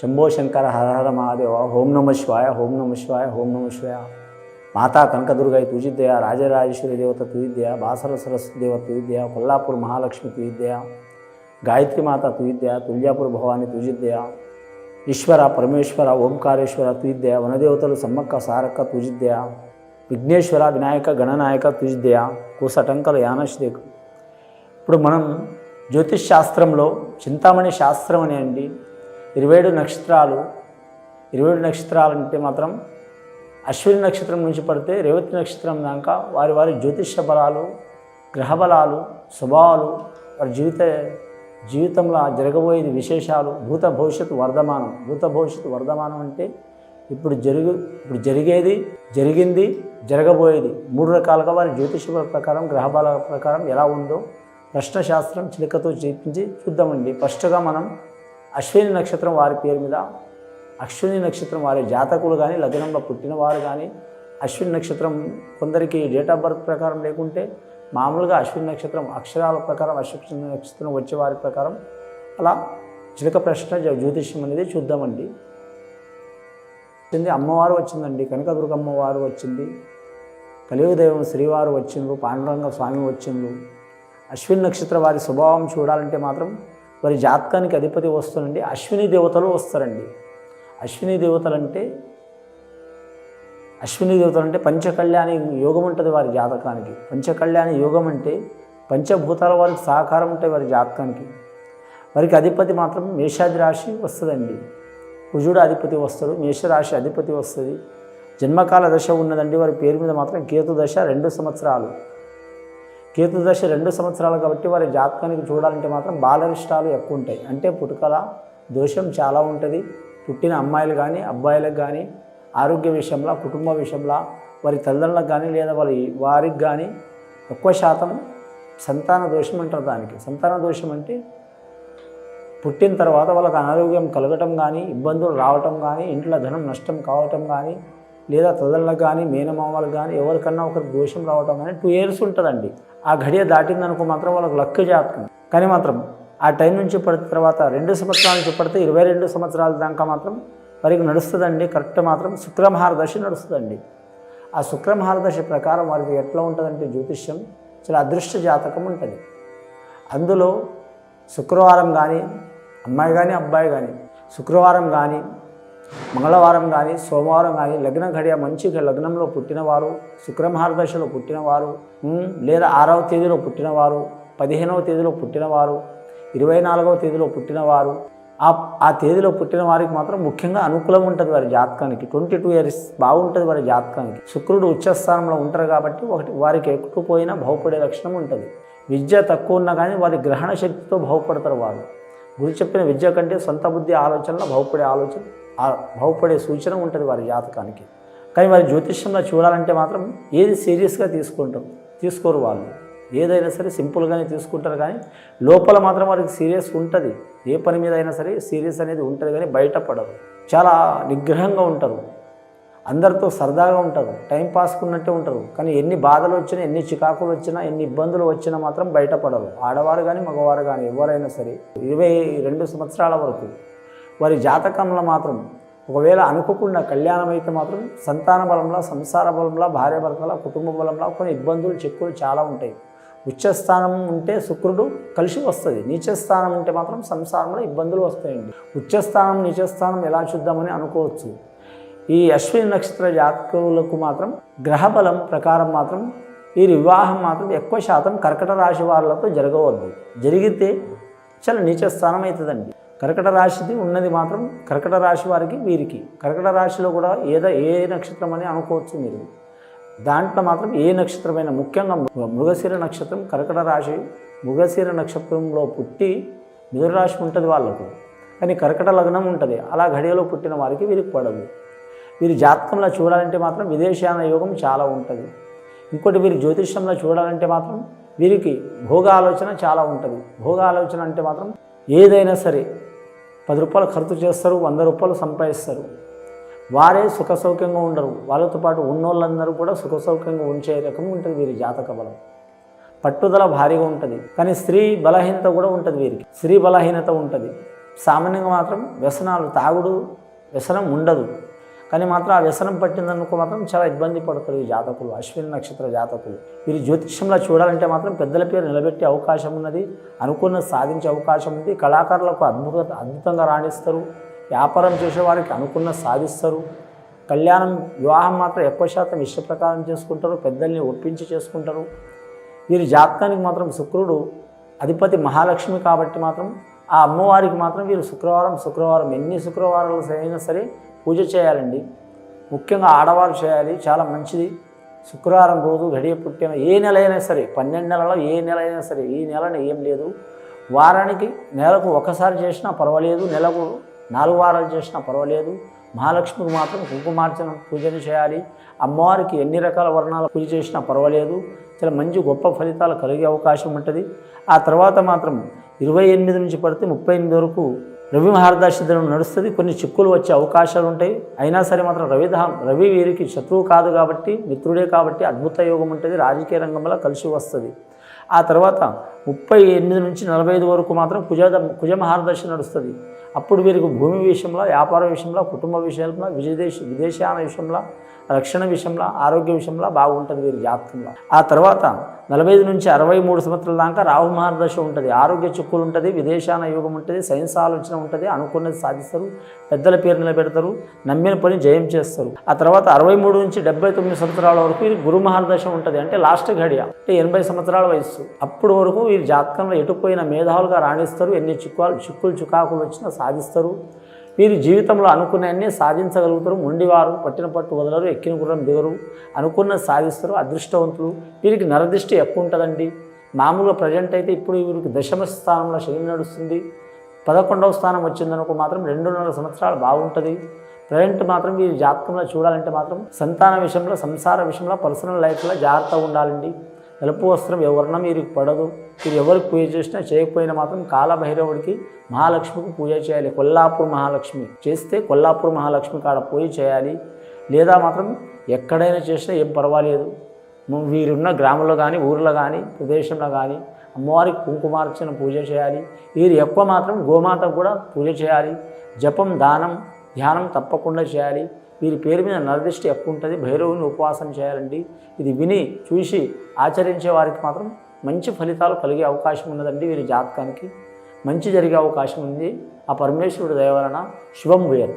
శంభో శంకర హర హర మహాదేవ ఓం నమ శివాయ ఓం నమ శివాయ ఓం నమ శివాయ. మాతా కనకదుర్గై తుజిద్దయ రాజరాజేశ్వరి దేవత తుయిద్దయ బాసర సరస్వతి దేవత తుయిద్దయ కొల్లాపూర్ మహాలక్ష్మి తుయిద్దయ గాయత్రి మాత తుయిద్దయ తుల్యాపూర్ భవాని తుజిద్దయ ఈశ్వర పరమేశ్వర ఓంకారేశ్వర తుయిద్దయ వనదేవతలు సమ్మక్క సారక్క తుజిద్దయ విఘ్నేశ్వర వినాయక గణనాయక తుజిద్దయ కూసటంకల యానశ్రీకు. ఇప్పుడు మనం జ్యోతిష్ శాస్త్రంలో చింతామణి శాస్త్రం అని అండి ఇరవై ఏడు నక్షత్రాలు ఇరవై ఏడు నక్షత్రాలు అంటే మాత్రం అశ్విని నక్షత్రం నుంచి పడితే రేవతి నక్షత్రం దాకా వారి వారి జ్యోతిష బలాలు గ్రహ బలాలు స్వభావాలు వారి జీవిత జీవితంలో జరగబోయేది విశేషాలు భూత భవిష్యత్తు వర్ధమానం. భూత భవిష్యత్తు వర్ధమానం అంటే ఇప్పుడు జరుగు ఇప్పుడు జరిగేది జరిగింది జరగబోయేది. మూడు రకాలుగా వారి జ్యోతిష ప్రకారం గ్రహబల ప్రకారం ఎలా ఉందో ప్రశ్నశాస్త్రం చిలుకతో చేపించి చూద్దామండి. ఫస్ట్గా మనం అశ్విని నక్షత్రం వారి పేరు మీద అశ్విని నక్షత్రం వారి జాతకులు కానీ లగ్నంలో పుట్టిన వారు కానీ అశ్విని నక్షత్రం కొందరికి డేట్ ఆఫ్ బర్త్ ప్రకారం లేకుంటే మామూలుగా అశ్విని నక్షత్రం అక్షరాల ప్రకారం అశ్విని నక్షత్రం వచ్చే వారి ప్రకారం అలా చిలక ప్రశ్న జ్యోతిష్యం అనేది చూద్దామండి. వచ్చింది అమ్మవారు వచ్చిందండి కనకదుర్గమ్మవారు వచ్చింది కలియుగ దైవం శ్రీవారు వచ్చిండ్రు పాండురంగ స్వామి వచ్చిండ్రు. అశ్విని నక్షత్ర వారి స్వభావం చూడాలంటే మాత్రం వారి జాతకానికి అధిపతి వస్తుందండి అశ్విని దేవతలు వస్తారండి. అశ్విని దేవతలు అంటే అశ్విని దేవతలు అంటే పంచకళ్యాణి యోగం ఉంటుంది వారి జాతకానికి. పంచకళ్యాణి యోగం అంటే పంచభూతాల వారికి సహకారం ఉంటాయి వారి జాతకానికి. వారికి అధిపతి మాత్రం మేషాది రాశి వస్తుందండి. కుజుడు అధిపతి వస్తాడు మేషరాశి అధిపతి వస్తుంది. జన్మకాల దశ ఉన్నదండి. వారి పేరు మీద మాత్రం కేతు దశ రెండు సంవత్సరాలు. కేతు దశ రెండు సంవత్సరాలు కాబట్టి వారి జాతకానికి చూడాలంటే మాత్రం బాలరిష్టాలు ఎక్కువ ఉంటాయి. అంటే పుట్టుకల దోషం చాలా ఉంటుంది. పుట్టిన అమ్మాయిలు కానీ అబ్బాయిలకు కానీ ఆరోగ్య విషయంలో కుటుంబ విషయంలో వారి తల్లిదండ్రులకు కానీ లేదా వారి వారికి కానీ ఎక్కువ శాతం సంతాన దోషం అంటారు దానికి. సంతాన దోషం అంటే పుట్టిన తర్వాత వాళ్ళకి అనారోగ్యం కలగటం కానీ ఇబ్బందులు రావటం కానీ ఇంట్లో ధనం నష్టం కావటం కానీ లేదా తొదళ్ళకు కానీ మేనమామలకు కానీ ఎవరికన్నా ఒకరికి దోషం రావటం కానీ టూ ఇయర్స్ ఉంటుందండి. ఆ ఘడియ దాటిందనుకో మాత్రం వాళ్ళకి లక్ జాతకం. కానీ మాత్రం ఆ టైం నుంచి పడిన తర్వాత రెండు సంవత్సరాల నుంచి పడితే ఇరవై రెండు సంవత్సరాల దాకా మాత్రం వారికి నడుస్తుందండి. కరెక్ట్ మాత్రం శుక్రమహారదశ నడుస్తుందండి. ఆ శుక్రమహారదశ ప్రకారం వారికి ఎట్లా ఉంటుందంటే జ్యోతిష్యం చాలా అదృష్ట జాతకం ఉంటుంది. అందులో శుక్రవారం కానీ అమ్మాయి కానీ అబ్బాయి కానీ శుక్రవారం కానీ మంగళవారం కానీ సోమవారం కానీ లగ్న ఘడియ మంచి లగ్నంలో పుట్టినవారు శుక్రమహారదశలో పుట్టినవారు లేదా ఆరవ తేదీలో పుట్టినవారు పదిహేనవ తేదీలో పుట్టినవారు ఇరవై నాలుగవ తేదీలో పుట్టినవారు ఆ ఆ తేదీలో పుట్టిన వారికి మాత్రం ముఖ్యంగా అనుకూలం ఉంటుంది వారి జాతకానికి. ట్వంటీ టూ ఇయర్స్ బాగుంటుంది వారి జాతకానికి. శుక్రుడు ఉచ్చస్థానంలో ఉంటారు కాబట్టి ఒకటి వారికి ఎక్కుపోయినా బాగుపడే లక్షణం ఉంటుంది. విద్య తక్కువ ఉన్నా కానీ వారి గ్రహణ శక్తితో బాగుపడతారు వారు. గురు చెప్పిన విద్య కంటే సొంత బుద్ధి ఆలోచనలో బాగుపడే ఆలోచన బాగుపడే సూచన ఉంటుంది వారి జాతకానికి. కానీ వారి జ్యోతిష్యంలో చూడాలంటే మాత్రం ఏది సీరియస్గా తీసుకుంటారు తీసుకోరు వాళ్ళు. ఏదైనా సరే సింపుల్గానే తీసుకుంటారు కానీ లోపల మాత్రం వారికి సీరియస్ ఉంటుంది. ఏ పని మీద అయినా సరే సీరియస్ అనేది ఉంటుంది కానీ బయటపడరు. చాలా నిగ్రహంగా ఉంటారు. అందరితో సరదాగా ఉంటారు. టైం పాస్కున్నట్టే ఉంటారు. కానీ ఎన్ని బాధలు వచ్చినా ఎన్ని చికాకులు వచ్చినా ఎన్ని ఇబ్బందులు వచ్చినా మాత్రం బయటపడరు. ఆడవారు కానీ మగవారు కానీ ఎవరైనా సరే ఇరవై రెండు సంవత్సరాల వరకు వారి జాతకంలో మాత్రం ఒకవేళ అనుకోకుండా కళ్యాణం అయితే మాత్రం సంతాన బలంలో సంసార బలంలో భార్య భర్తల కుటుంబ బలంలో కొన్ని ఇబ్బందులు చెక్కులు చాలా ఉంటాయి. ఉచ్చస్థానం ఉంటే శుక్రుడు కలిసి వస్తుంది. నీచస్థానం ఉంటే మాత్రం సంసారంలో ఇబ్బందులు వస్తాయండి. ఉచ్చస్థానం నీచస్థానం ఎలా చూద్దామని అనుకోవచ్చు. ఈ అశ్విని నక్షత్ర జాతకులకు మాత్రం గ్రహబలం ప్రకారం మాత్రం ఈ వివాహం మాత్రం ఎక్కువ శాతం కర్కట రాశి వాళ్ళతో జరగవద్దు. జరిగితే చాలా నీచస్థానం అవుతుందండి. కర్కట రాశిది ఉన్నది మాత్రం కర్కట రాశి వారికి వీరికి. కర్కట రాశిలో కూడా ఏదో ఏ నక్షత్రం అని అనుకోవచ్చు మీరు. దాంట్లో మాత్రం ఏ నక్షత్రమైన ముఖ్యంగా మృగశిర నక్షత్రం కర్కట రాశి మృగశిర నక్షత్రంలో పుట్టి మిథున రాశి ఉంటుంది వాళ్ళకు. కానీ కర్కట లగ్నం ఉంటుంది. అలా ఘడియలో పుట్టిన వారికి వీరికి పడదు. వీరి జాతకంలో చూడాలంటే మాత్రం విదేశాన యోగం చాలా ఉంటుంది. ఇంకోటి వీరి జ్యోతిష్యంలో చూడాలంటే మాత్రం వీరికి భోగ ఆలోచన చాలా ఉంటుంది. భోగ ఆలోచన అంటే మాత్రం ఏదైనా సరే పది రూపాయలు ఖర్చు చేస్తారు వంద రూపాయలు సంపాదిస్తారు. వారే సుఖ సౌఖ్యంగా ఉండరు. వాళ్ళతో పాటు ఉన్నోళ్ళందరూ కూడా సుఖ సౌఖ్యంగా ఉంచే రకం ఉంటుంది వీరి జాతక బలం. పట్టుదల భారీగా ఉంటుంది. కానీ స్త్రీ బలహీనత కూడా ఉంటుంది వీరికి. స్త్రీ బలహీనత ఉంటుంది. సామాన్యంగా మాత్రం వ్యసనాలు తాగుడు వ్యసనం ఉండదు. కానీ మాత్రం ఆ వ్యసనం పట్టిందనుకో మాత్రం చాలా ఇబ్బంది పడతారు ఈ జాతకులు అశ్విని నక్షత్ర జాతకులు. వీరి జ్యోతిష్యంలో చూడాలంటే మాత్రం పెద్దల పేరు నిలబెట్టే అవకాశం ఉన్నది అనుకున్న సాధించే అవకాశం ఉంది. కళాకారులకు అద్భుత అద్భుతంగా రాణిస్తారు. వ్యాపారం చేసే వారికి అనుకున్న సాధిస్తారు. కళ్యాణం వివాహం మాత్రం ఎక్కువ శాతం ఇష్ట ప్రకారం చేసుకుంటారు పెద్దల్ని ఒప్పించి చేసుకుంటారు. వీరి జాతకానికి మాత్రం శుక్రుడు అధిపతి మహాలక్ష్మి కాబట్టి మాత్రం ఆ అమ్మవారికి మాత్రం వీరు శుక్రవారం శుక్రవారం ఎన్ని శుక్రవారాలు అయినా సరే పూజ చేయాలండి. ముఖ్యంగా ఆడవారు చేయాలి చాలా మంచిది. శుక్రవారం రోజు గడియ పుట్టిన ఏ నెల అయినా సరే పన్నెండు నెలలో ఏ నెల అయినా సరే ఈ నెలని ఏం లేదు. వారానికి నెలకు ఒకసారి చేసినా పర్వాలేదు నెలకు నాలుగు వారాలు చేసినా పర్వాలేదు. మహాలక్ష్మికి మాత్రం కుంకుమార్చన పూజను చేయాలి. అమ్మవారికి ఎన్ని రకాల వర్ణాల పూజ చేసినా పర్వాలేదు. చాలా మంచి గొప్ప ఫలితాలు కలిగే అవకాశం ఉంటుంది. ఆ తర్వాత మాత్రం ఇరవై ఎనిమిది నుంచి పడితే ముప్పై ఎనిమిది వరకు రవి మహారదాశి నడుస్తుంది. కొన్ని చిక్కులు వచ్చే అవకాశాలు ఉంటాయి. అయినా సరే మాత్రం రవి రవి వీరికి శత్రువు కాదు కాబట్టి మిత్రుడే కాబట్టి అద్భుత యోగం ఉంటుంది. రాజకీయ రంగంలో కలిసి వస్తుంది. ఆ తర్వాత ముప్పై ఎనిమిది నుంచి నలభై ఐదు వరకు మాత్రం కుజ కుజ మహారదర్శి నడుస్తుంది. అప్పుడు వీరికి భూమి విషయంలో వ్యాపార విషయంలో కుటుంబ విషయంలో విదేశ విదేశాన విషయంలో రక్షణ విషయంలో ఆరోగ్య విషయంలో బాగుంటుంది వీరి జాతకంలో. ఆ తర్వాత నలభై నుంచి అరవై మూడు సంవత్సరాల దాకా రాహు మహారదశ ఉంటుంది. ఆరోగ్య చిక్కులు ఉంటుంది విదేశాన యోగం ఉంటుంది సైన్స్ ఆలోచన ఉంటుంది అనుకున్నది సాధిస్తారు పెద్దల పేరు నిలబెడతారు నమ్మిన పని జయం చేస్తారు. ఆ తర్వాత అరవై మూడు నుంచి డెబ్బై తొమ్మిది సంవత్సరాల వరకు ఇది గురు మహారదశ ఉంటుంది. అంటే లాస్ట్ ఘడియ అంటే ఎనభై సంవత్సరాల వయస్సు. అప్పుడు వరకు వీరి జాతకంలో ఎటుపోయిన మేధావులుగా రాణిస్తారు ఎన్ని చిక్కులు చిక్కులు చుకాకులు వచ్చినా సాధిస్తారు. వీరి జీవితంలో అనుకున్నవన్నీ సాధించగలుగుతారు. మొండివారు పట్టిన పట్టు వదలరు ఎక్కిన గుర్రం దిగరు. అనుకున్నది సాధిస్తారు అదృష్టవంతులు. వీరికి నరదృష్టి ఎక్కువ ఉంటుందండి. మామూలుగా ప్రజెంట్ అయితే ఇప్పుడు వీరికి దశమ స్థానంలో శని నడుస్తుంది. పదకొండవ స్థానం వచ్చిందనుకో మాత్రం రెండున్నర సంవత్సరాలు బాగుంటుంది. ప్రజెంట్ మాత్రం వీరి జాతకంలో చూడాలంటే మాత్రం సంతాన విషయంలో సంసార విషయంలో పర్సనల్ లైఫ్లో జాగ్రత్తగా ఉండాలండి. ఎలుపు వస్త్రం ఎవరిన మీరు పడదు. మీరు ఎవరికి పూజ చేసినా చేయకపోయినా మాత్రం కాలభైరవుడికి మహాలక్ష్మికి పూజ చేయాలి. కొల్లాపూర్ మహాలక్ష్మి చేస్తే కొల్లాపూర్ మహాలక్ష్మి కాడ పూజ చేయాలి. లేదా మాత్రం ఎక్కడైనా చేసినా ఏం పర్వాలేదు. వీరున్న గ్రామంలో కానీ ఊర్లో కానీ ప్రదేశంలో కానీ అమ్మవారికి కుంకుమార్చన పూజ చేయాలి. వీరు ఎక్కువ మాత్రం గోమాతకు కూడా పూజ చేయాలి. జపం దానం ధ్యానం తప్పకుండా చేయాలి. వీరి పేరు మీద నరదిష్టి ఎక్కువ ఉంటుంది భైరవుని ఉపవాసం చేయాలండి. ఇది విని చూసి ఆచరించే వారికి మాత్రం మంచి ఫలితాలు కలిగే అవకాశం ఉన్నదండి వీరి జాతకానికి. మంచి జరిగే అవకాశం ఉంది. ఆ పరమేశ్వరుడు దయ వలన శుభం వేరు.